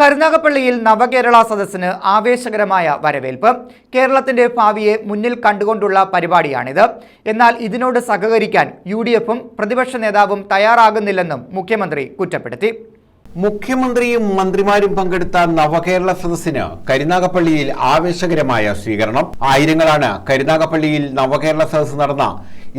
കരുനാഗപ്പള്ളിയിൽ നവകേരള സദസ്സിന് ആവേശകരമായ വരവേൽപ്പ്. കേരളത്തിന്റെ ഭാവിയെ മുന്നിൽ കണ്ടുകൊണ്ടുള്ള പരിപാടിയാണിത്. എന്നാൽ ഇതിനോട് സഹകരിക്കാൻ യു ഡി എഫും പ്രതിപക്ഷ നേതാവും തയ്യാറാകുന്നില്ലെന്നും മുഖ്യമന്ത്രി കുറ്റപ്പെടുത്തി. മുഖ്യമന്ത്രിയും മന്ത്രിമാരും പങ്കെടുത്ത നവകേരള സദസ്സിന് കരുനാഗപ്പള്ളിയിൽ ആവേശകരമായ സ്വീകരണം. ആയിരങ്ങളാണ് കരുനാഗപ്പള്ളിയിൽ നവകേരള സദസ്സ് നടന്ന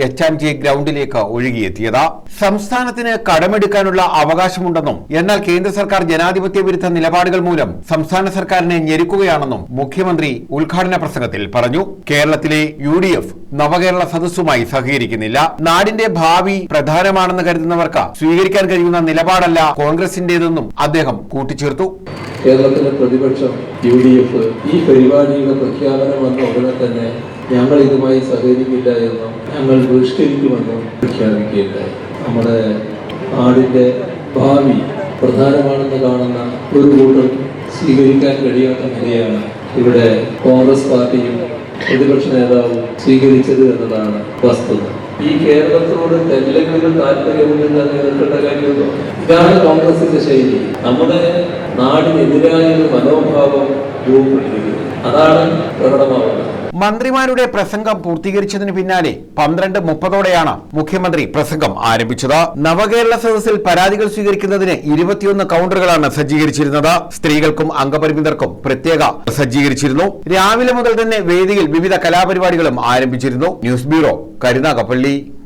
എച്ച് ആൻഡ് ജി ഗ്രൗണ്ടിലേക്ക് ഒഴുകിയെത്തിയത്. സംസ്ഥാനത്തിന് കടമെടുക്കാനുള്ള അവകാശമുണ്ടെന്നും എന്നാൽ കേന്ദ്ര സർക്കാർ ജനാധിപത്യ വിരുദ്ധ നിലപാടുകൾ മൂലം സംസ്ഥാന സർക്കാരിനെ ഞെരുക്കുകയാണെന്നും മുഖ്യമന്ത്രി ഉദ്ഘാടന പ്രസംഗത്തിൽ പറഞ്ഞു. കേരളത്തിലെ യു ഡി എഫ് നവകേരള സദസ്സുമായി സഹകരിക്കുന്നില്ല. നാടിന്റെ ഭാവി പ്രധാനമാണെന്ന് കരുതുന്നവർക്ക് സ്വീകരിക്കാൻ കഴിയുന്ന നിലപാടല്ല കോൺഗ്രസിന്റേതെന്നും അദ്ദേഹം കൂട്ടിച്ചേർത്തു. കേരളത്തിലെ പ്രതിപക്ഷം യു ഡി എഫ് ഈ പരിപാടിയുടെ പ്രഖ്യാപനം വന്ന ഉടനെ തന്നെ ഞങ്ങൾ ഇതുമായി സഹകരിക്കില്ല എന്നും ഞങ്ങൾ ബഹിഷ്കരിക്കുമെന്നും പ്രഖ്യാപിക്കുകയുണ്ടായി. നമ്മുടെ നാടിന്റെ ഭാവി പ്രധാനമാണെന്ന് കാണുന്ന ഒരു കൂട്ടം സ്വീകരിക്കാൻ കഴിയാത്ത നിലയാണ് ഇവിടെ കോൺഗ്രസ് പാർട്ടിയും പ്രതിപക്ഷ നേതാവും സ്വീകരിച്ചത് എന്നതാണ് വസ്തുത. ഈ കേരളത്തിനോട് എന്തെങ്കിലും താല്പര്യമില്ലെന്ന് നേരിട്ട കാര്യമുണ്ടോ? ഇതാണ് കോൺഗ്രസിന്റെ ശൈലി. നമ്മുടെ നാടിനെതിരായ ഒരു മനോഭാവം രൂപപ്പെട്ടിരിക്കുന്നത് അതാണ് പ്രകടമാവുന്നത്. മന്ത്രിമാരുടെ പ്രസംഗം പൂർത്തീകരിച്ചതിന് പിന്നാലെ പന്ത്രണ്ട് മുപ്പതോടെയാണ് മുഖ്യമന്ത്രി പ്രസംഗം ആരംഭിച്ചത്. നവകേരള സദസ്സിൽ പരാതികൾ സ്വീകരിക്കുന്നതിന് ഇരുപത്തിയൊന്ന് കൗണ്ടറുകളാണ് സജ്ജീകരിച്ചിരുന്നത്. സ്ത്രീകൾക്കും അംഗപരിമിതർക്കും പ്രത്യേക സജ്ജീകരിച്ചിരുന്നു. രാവിലെ മുതൽ തന്നെ വേദിയിൽ വിവിധ കലാപരിപാടികളും ആരംഭിച്ചിരുന്നു. News bureau Karunagappally.